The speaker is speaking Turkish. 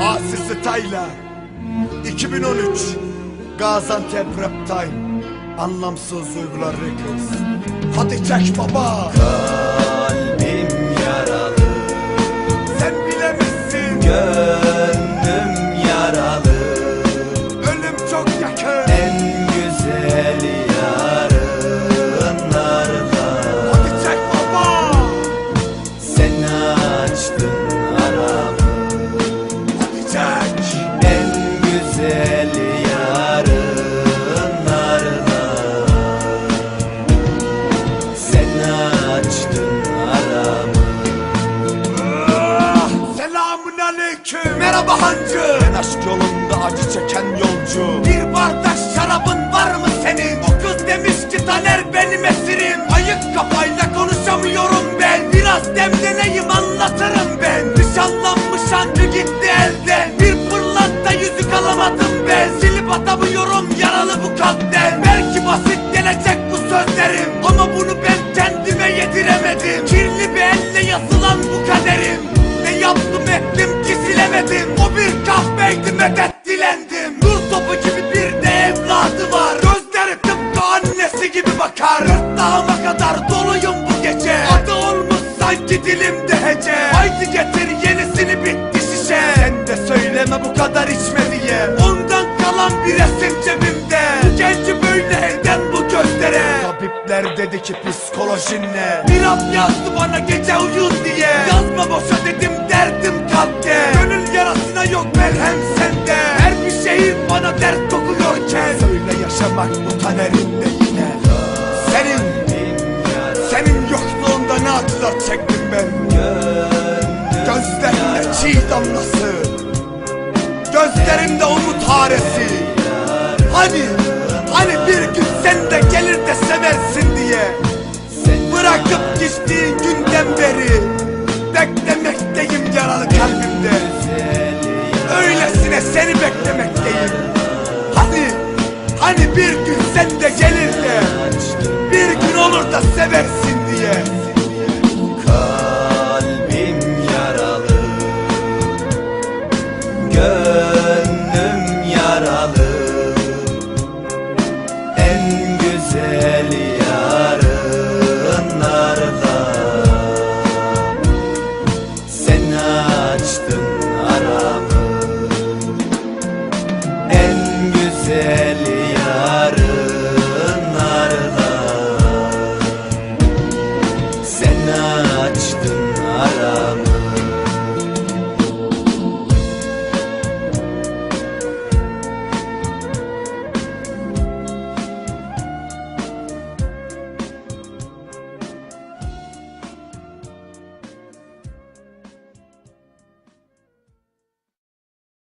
Aziz Tayla 2013 Gaziantep Rap Time Anlamsız Duygular Records Hadi çek baba. Kalbim hancı Ben aşk yolunda acı çeken yolcu. Bir bardak şarabın var mı senin? O kız demiş ki Taner benim esirim. Ayık kafayla konuşamıyorum ben. Biraz demleneyim anlatırım ben. Nişanlanmış hancı gitti elden Bir pırlanta yüzük alamadım ben. Silip atamıyorum yaralı bu kalpten. Belki basit gelecek bu sözlerim. Ama bunu ben kendime yediremedim. Kirli bir elle yazılan bu kaderim. Ne yaptım ettim medet dilendim Nur topu gibi bir de evladı var. Gözleri tıpkı annesi gibi bakar. Gırtlağıma kadar doluyum bu gece. Adı olmuş sanki dilimde hece. Haydi getir yenisini bitti şişe Sen de söyleme bu kadar içme diye. Ondan kalan bir resim cebimde. Bu genci böyle eden bu gözlere Tabipler dedi ki psikolojin ne? Bir yazdı bana gece uyun diye. Yazma boşa dedim derdim kalpte dert dokuyorken Söyle yaşamak bu kaderinde yine. Senin Senin yokluğunda ne acılar çektim ben? Gözlerinde çiğ damlası. Gözlerimde umut haresi. Hani Hani bir gün sen de gelir de seversin diye. Bırakıp gittiğin günden beri Beklemekteyim yaralı kalbimde. Öylesine seni beklemekteyim. Hani bir gün sen de gelir de Bir gün olur da seversin diye.